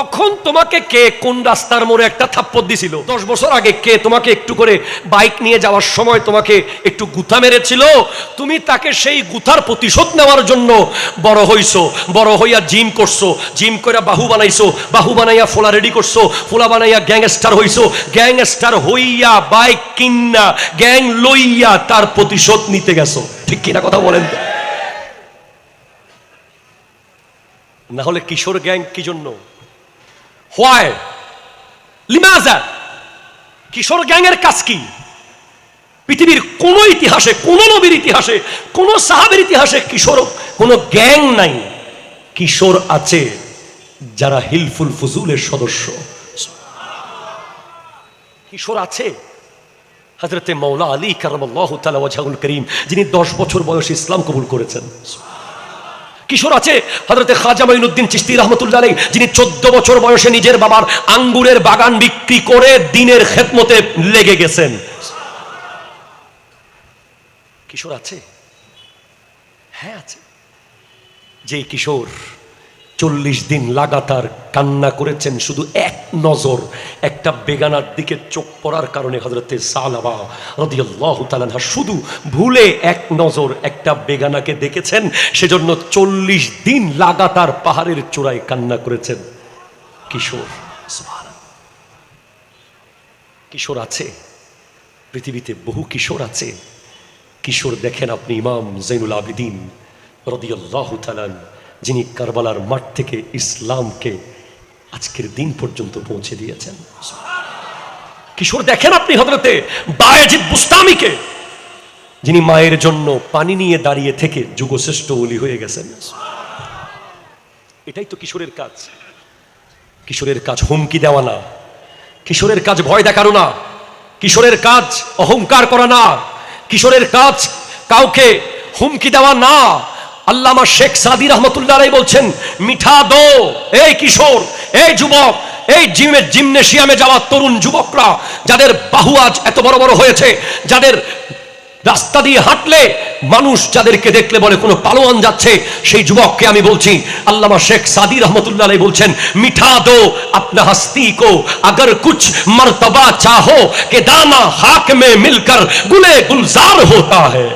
তখন তোমাকে কে কোন রাস্তার মোড়ে একটা থাপ্পড় দিছিল? দশ বছর আগে কে তোমাকে একটু করে বাইক নিয়ে যাওয়ার সময় তোমাকে একটু গুথা মেরেছিল? তুমি তাকে সেই গুথার প্রতিশোধ নেওয়ার জন্য বড় হইছো, বড় হইয়া জিম করছ, জিম করে বাহু বানাইছো, বাহু বানাইয়া ফোলা রেডি করছ, ফোলা বানাইয়া গ্যাংস্টার হইছো, গ্যাংস্টার হইয়া বাইক কিন্না, গ্যাং লইয়া তার প্রতিশোধ নিতে গেছো। ঠিক কিনা কথা বলেন না হলে কিশোর গ্যাং কি জন্য? হোয়াই লিমাজা? কিশোর গ্যাংয়ের কাজ কি? পৃথিবীর কোন ইতিহাসে, কোন নবীর ইতিহাসে, কোন সাহাবের ইতিহাসে কিশোর, কোন গ্যাং নাই। কিশোর আছে যারা হিলফুল ফুজুলের সদস্য। কিশোর আছে হজরতে মৌলা আলী কারমাল্লাহ তালা করিম, যিনি দশ বছর বয়সে ইসলাম কবুল করেছেন। কিশোর আছে? হজরতে খাজা মাইনুদ্দিন চিস্তি রহমতুল্লাহ আলাই যিনি চোদ্দ বছর বয়সে নিজের বাবার আঙ্গুরের বাগান বিক্রি করে দিনের খেতমতে লেগে গেছেন। কিশোর আছে? হ্যাঁ আছে। যে কিশোর চল্লিশ দিন লাগাতার কান্না করেছেন শুধু এক নজর। একটা বেগানার দিকে চোখ পড়ার কারণে হজরতে সালাবা রদিয়াল্লাহু তাআলা শুধু ভুলে এক নজর একটা বেগানাকে দেখেছেন, সেজন্য চল্লিশ দিন লাগাতার পাহাড়ের চূড়ায় কান্না করেছেন। কিশোর কিশোর আছে? পৃথিবীতে বহু কিশোর আছে। কিশোর দেখেন আপনি ইমাম জৈনুল আবিদিন রদিয়াল্লাহু তাআলা যিনি কারবালার মাঠ থেকে ইসলামকে আজকের দিন পর্যন্ত পৌঁছে দিয়েছেন। কিশোর, দেখেন আপনি হজরতে বায়েজিদ বুস্তামিকে, যিনি মায়ের জন্য পানি নিয়ে দাঁড়িয়ে থেকে যুগশ্রেষ্ঠ ওলি হয়ে গেছেন। এটাই তো কিশোরের কাজ। কিশোরের কাজ হুমকি দেওয়া না। কিশোরের কাজ ভয় দেখানো না। কিশোরের কাজ অহংকার করা না। কিশোরের কাজ কাউকে হুমকি দেওয়া না। আল্লামা শেখ সাদি রহমতুল্লাহ বলছেন, মিঠা দো, এই কিশোর, এই যুবক, এই জিমে জিমনেশিয়ামে যাওয়া তরুণ যুবকরা, যাদের বাহু আজ এত বড় বড় হয়েছে, যাদের রাস্তা দিয়ে হাঁটলে মানুষ যাদেরকে দেখলে বলে কোনো পালোয়ান যাচ্ছে, সেই যুবককে আমি বলছি, আল্লামা শেখ সাদি রহমতুল্লাহ বলছেন, মিঠা দো, আপনা হস্তি কো, আগর কুছ মর্তবা চাহো কে দানা হাক মে মিলকর গুলে গুলজার হতা হ্যাঁ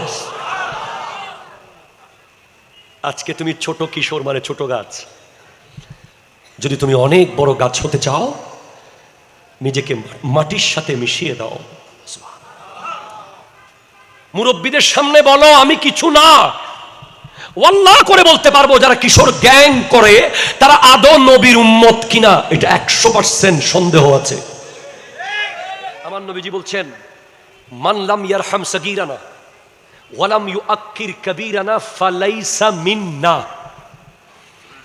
আজকে তুমি ছোট কিশোর মানে ছোট গাছ। যদি তুমি অনেক বড় গাছ হতে চাও, নিজেকে মাটির সাথে মিশিয়ে দাও। মুরব্বীদের সামনে বলো, আমি কিছু না। ওয়াল্লাহ করে বলতে পারব, যারা কিশোর গ্যাং করে, তারা আদৌ নবীর উম্মত কিনা, এটা একশো পার্সেন্ট সন্দেহ আছে। আমার নবীজি বলছেন মানলাম ইয়ারহাম সাগিরানা।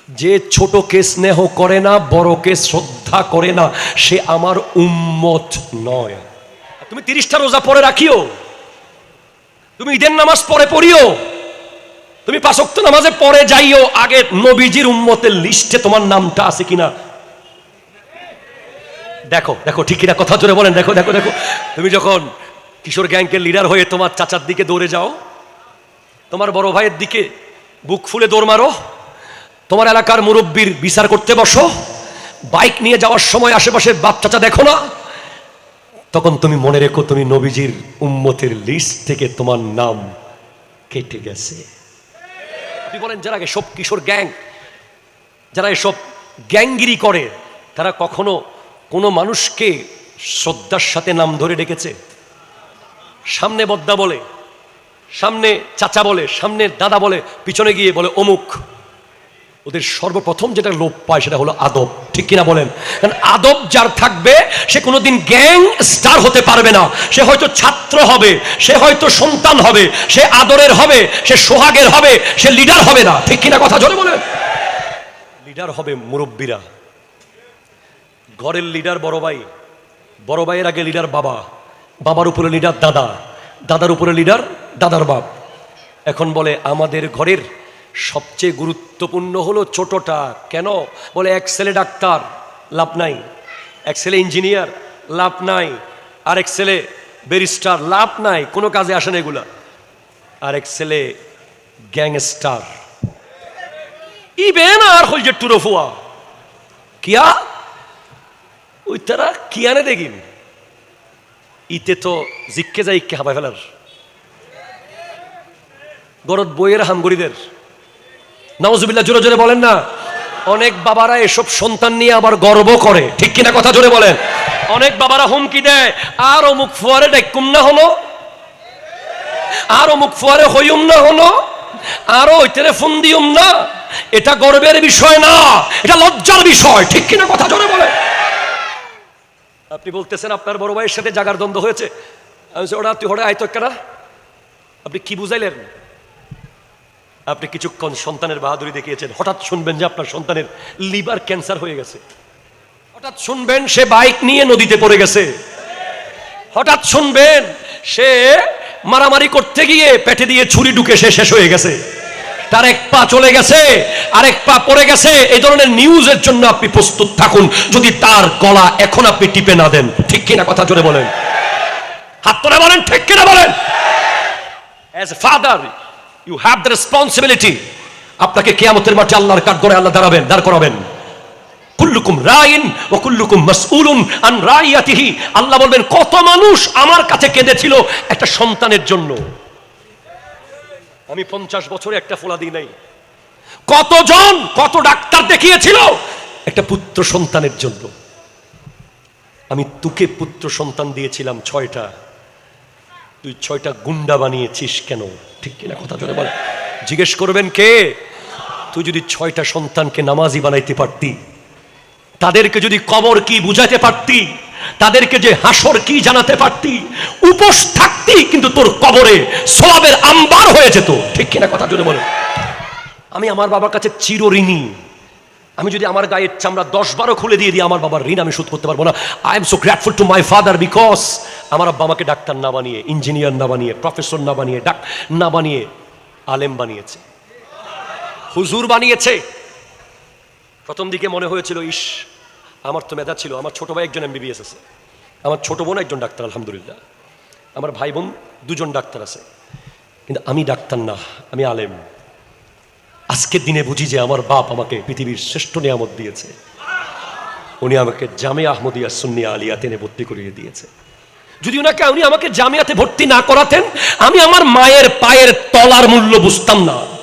যে ছোটকে স্নেহ করে না বড়কে শ্রদ্ধা করে না, সে আমার উম্মত নয়। তুমি তিরিশটা রোজা পরে রাখিও। তুমি ঈদের নামাজ পরে পড়িও। তুমি পাঁচক্ত নামাজে পরে যাইও। আগে নবীজির উম্মতের লিস্টে তোমার নামটা আছে কিনা? দেখো দেখো, ঠিক কিনা? কথা জোরে বলেন। দেখো দেখো দেখো। তুমি যখন কিশোর গ্যাংকের লিডার হয়ে তোমার চাচার দিকে দৌড়ে যাও। তোমার বড় ভাইয়ের দিকে বুক ফুলে দৌড় মারো। তোমার এলাকার মুরব্বীর বিচার করতে বসো। বাইক নিয়ে যাওয়ার সময় আশেপাশের বাপ চাচা দেখো না। তখন তুমি মনে রেখো তুমি নবীজির উম্মতের লিস্ট থেকে তোমার নাম কেটে গেছে। আপনি বলেন, যারা এসব কিশোর গ্যাং, যারা এসব গ্যাংগিরি করে, তারা কখনো কোনো মানুষকে শ্রদ্ধার সাথে নাম ধরে ডেকেছে? সামনে বদ্দা বলে, সামনে চাচা বলে, সামনে দাদা বলে, পিছনে গিয়ে বলে অমুক। ওদের সর্বপ্রথম যেটা লোপ পায় সেটা হলো আদব। ঠিক কিনা বলেন? কারণ আদব যার থাকবে, সে কোনোদিন গ্যাং স্টার হতে পারবে না। সে হয়তো ছাত্র হবে, সে হয়তো সন্তান হবে, সে আদরের হবে, সে সোহাগের হবে, সে লিডার হবে না। ঠিক কিনা কথা জোরে বলেন? লিডার হবে মুরব্বীরা। ঘরের লিডার বড় ভাই, বড় ভাইয়ের আগে লিডার বাবা। বাবার উপরে লিডার দাদা, দাদার উপরে লিডার দাদার বাপ। এখন বলে, আমাদের ঘরের সবচেয়ে গুরুত্বপূর্ণ হলো ছোটটা। কেন? বলে, এক ছেলে ডাক্তার, লাভ নাই। এক ছেলে ইঞ্জিনিয়ার, লাভ নাই। আর এক ছেলে ব্যারিস্টার, লাভ নাই। কোনো কাজে আসে না এগুলা। আর এক ছেলে গ্যাংস্টার। ইবেন আর হল যে টুরফুয়া। কিয়া? ওই তারা কি আনে দেখিন ইতে তো জিক্কে যাই ইক্কে হাবাই ফেলার। গরদ বইয়ের হামগরিদের নওয়াজুবিল্লাহ জোরে জোরে বলেন না। অনেক বাবারা এসব সন্তান নিয়ে আবার গর্ব করে। ঠিক কিনা কথা জোরে বলেন? অনেক বাবারা হুমকি দেয়, আর অমুক ফুয়ারে ডাইকুম না হলো? আর অমুক ফুয়ারে হইম না হলো? আরও ওইটারে ফোন দিউম না? এটা গর্বের বিষয় না, এটা লজ্জার বিষয়। ঠিক কিনা কথা জোরে বলেন? আপনি বলতেছেন আপনার বড় ভাইয়ের সাথে জাগার দ্বন্দ্ব হয়েছে। আমি ওরা তুই হরে আয়ত কেনা আপনি কি বুঝাইলেন? আপনি কিছুক্ষণ সন্তানের বাহাদুরি দেখিয়েছেন। হঠাৎ শুনবেন যে আপনার সন্তানের লিভার ক্যান্সার হয়ে গেছে। হঠাৎ শুনবেন সে বাইক নিয়ে নদীতে পড়ে গেছে। হঠাৎ শুনবেন সে মারামারি করতে গিয়ে পেটে দিয়ে ছুরি ঢুকে সে শেষ হয়ে গেছে। তার এক পা চলে গেছে, আরেক পা পড়ে গেছে। এই ধরনের নিউজের জন্য আপনি প্রস্তুত থাকুন। যদি তার গলা এখন আপনি টিপে না দেন, ঠিক কিনা কথা জোরে বলেন? হাত তোলে বলেন, ঠিক কিনা বলেন? As a father you have the responsibility আপনাকে কেয়ামতের মাঠে আল্লাহর কাঠ করে আল্লাহ দাঁড়াবেন, দাঁড় করাবেন। কুল্লুকুম রাইন ও কুল্লুকুম মাসউলুন আন রাইয়াতিহি। আল্লাহ বলবেন, কত মানুষ আমার কাছে কেঁদেছিল একটা সন্তানের জন্য। আমি পঞ্চাশ বছরে একটা ফোলা দিই নাই। কতজন কত ডাক্তার দেখিয়েছিল? একটা পুত্র সন্তানের জন্য। আমি তোকে পুত্র সন্তান দিয়েছিলাম ছয়টা। তুই ছয়টা গুন্ডা বানিয়েছিস কেন? ঠিক কিনা কথা জোরে বল। জিজ্ঞেস করবেন কে? তুই যদি ছয়টা সন্তানকে নামাজি বানাইতে পারতি, তাদেরকে যদি কবর কি বুঝাতে পারতি তাদেরকে যে হাসর কি জানাতে পারতি? উপোস থাকতি, কিন্তু তোর কবরে সবাবের আম্বার হয়ে যেত। ঠিক কিনা কথা জোরে বলে? আমি আমার বাবার কাছে চিরঋণী। আমি যদি আমার গায়ের চামড়া দশ বারো খুলে দিয়ে দিই, আমার বাবার ঋণ আমি শোধ করতে পারব না। I am so grateful to my father because আমার আব্বা আমাকে ডাক্তার না বানিয়ে ইঞ্জিনিয়ার না বানিয়ে প্রফেসর না বানিয়ে, ডাক না বানিয়ে আলেম বানিয়েছে। হুজুর বানিয়েছে। প্রথম দিকে মনে হয়েছিল ইস আমার তো মেধা ছিল, আমার ছোট ভাই একজন এমবিবিএস আছে। আমার ছোট বোন একজন ডাক্তার, আলহামদুলিল্লাহ। আমার ভাই বোন দুজন ডাক্তার আছে। কিন্তু আমি ডাক্তার না, আমি আলেম। আজকের দিনে বুঝি যে আমার বাপ আমাকে পৃথিবীর শ্রেষ্ঠ নিয়ামত দিয়েছে। উনি আমাকে জামে আহমদিয়া সুন্নিয়া আলিয়াতে এনে ভর্তি করিয়ে দিয়েছে। যদি ওনাকে উনি আমাকে জামিয়াতে ভর্তি না করাতেন, আমি আমার মায়ের পায়ের তলার মূল্য বুঝতাম না।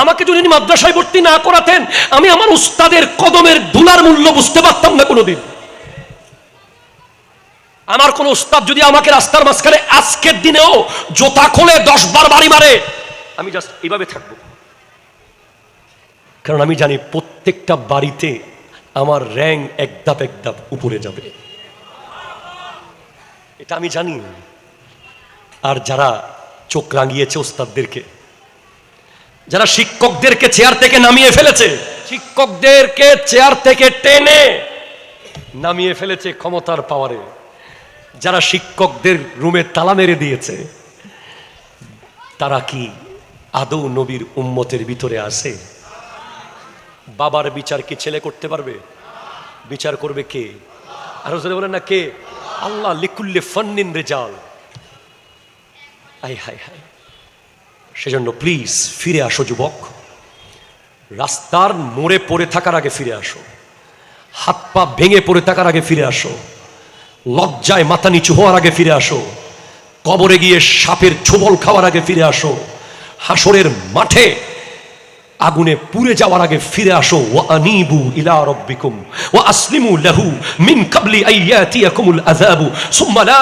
আমাকে যদি মাদ্রাসায় ভর্তি না করাতেন, আমি আমার উস্তাদের কদমের ধুলার মূল্য বুঝতে পারতাম না কোনোদিন। আমার কোন উস্তাদ যদি আমাকে রাস্তার মাঝখানে আজকের দিনেও জোতা খোলে, দশ বার বাড়ি মারে, আমি জাস্ট এইভাবে থাকব। কারণ আমি জানি প্রত্যেকটা বাড়িতে আমার র্যাং এক ধাপ এক ধাপ উপরে যাবে। এটা আমি জানি। আর যারা চোখ রাঙিয়েছে ওস্তাদদেরকে যারা শিক্ষকদেরকে চেয়ার থেকে নামিয়ে ফেলেছে, শিক্ষকদেরকে চেয়ার থেকে টেনে নামিয়ে ফেলেছে ক্ষমতার পাওয়ারে। যারা শিক্ষকদের রুমে তালা মেরে দিয়েছে, তারা কি আদৌ নবীর উম্মতের ভিতরে আছে? বাবার বিচার কি ছেলে করতে পারবে? বিচার করবে কে? আরও বলেন না, কে? আল্লাহ লিকুল্লে ফন্নিন রেজাল। আই হাই হাই সেজন্য প্লিজ ফিরে আসো, যুবক। রাস্তার মোড়ে পড়ে থাকার আগে ফিরে আসো। হাত পা ভেঙে পড়ে থাকার আগে ফিরে আসো। লজ্জায় মাথা নিচু হওয়ার আগে ফিরে আসো। কবরে গিয়ে সাপের ছোবল খাওয়ার আগে ফিরে আসো। হাসরের মাঠে আগুনে পুড়ে যাওয়ার আগে ফিরে আসো। ও আনিবু ইলা রব্বিকুম। ও আসলিমু লাহু মিন কাবলি আইয়াতিয়াকুমুল আযাবু। সুম্মা লা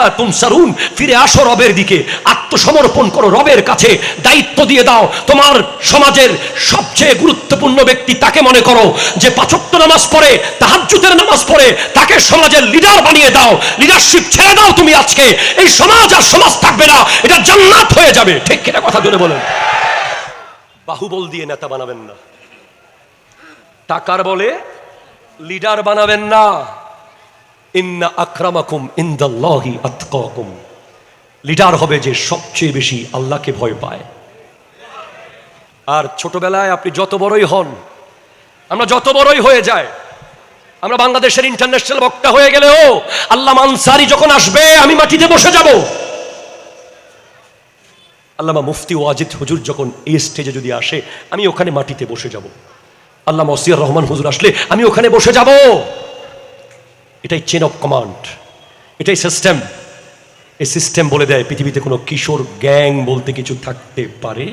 ফিরে আসো রবের দিকে। আত্মসমর্পণ করো রবের কাছে। দায়িত্ব দিয়ে দাও। তোমার সমাজের সবচেয়ে গুরুত্বপূর্ণ ব্যক্তি তাকে মনে করো যে পাঁচক্ত নামাজ পড়ে, তাহাজ্জুদের নামাজ পড়ে, তাকে সমাজের লিডার বানিয়ে দাও। লিডারশিপ ছেড়ে দাও তুমি আজকে। এই সমাজ আর সমাজ থাকবে না। এটা জান্নাত হয়ে যাবে। ঠিক কিনা কথা জোরে বলেন। বাহুবল দিয়ে নেতা বানাবেন না। টাকার বলে লিডার বানাবেন না। ইন্না আক্রামাকুম ইন্দাল্লাহি আতকাকুম। লিডার হবে যে সবচেয়ে বেশি আল্লাহকে ভয় পায়। আর ছোটবেলায় আপনি যত বড়ই হন, আমরা যত বড়ই হয়ে যায় আমরা বাংলাদেশের ইন্টারন্যাশনাল বক্তা হয়ে গেলেও আল্লাহ আনসারি যখন আসবে, আমি মাটিতে বসে যাব। আল্লামা মুফতি ওয়াজিদ হুজুর যখন এই স্টেজে যদি আসে, আমি ওখানে মাটিতে বসে যাব। আল্লাহ মসিয়ার রহমান হুজুর আসলে, আমি ওখানে বসে যাব। এটাই চেন অফ কমান্ড এটাই সিস্টেম এই সিস্টেম বলে দেয় পৃথিবীতে কোনো কিশোর গ্যাং বলতে কিছু থাকতে পারে।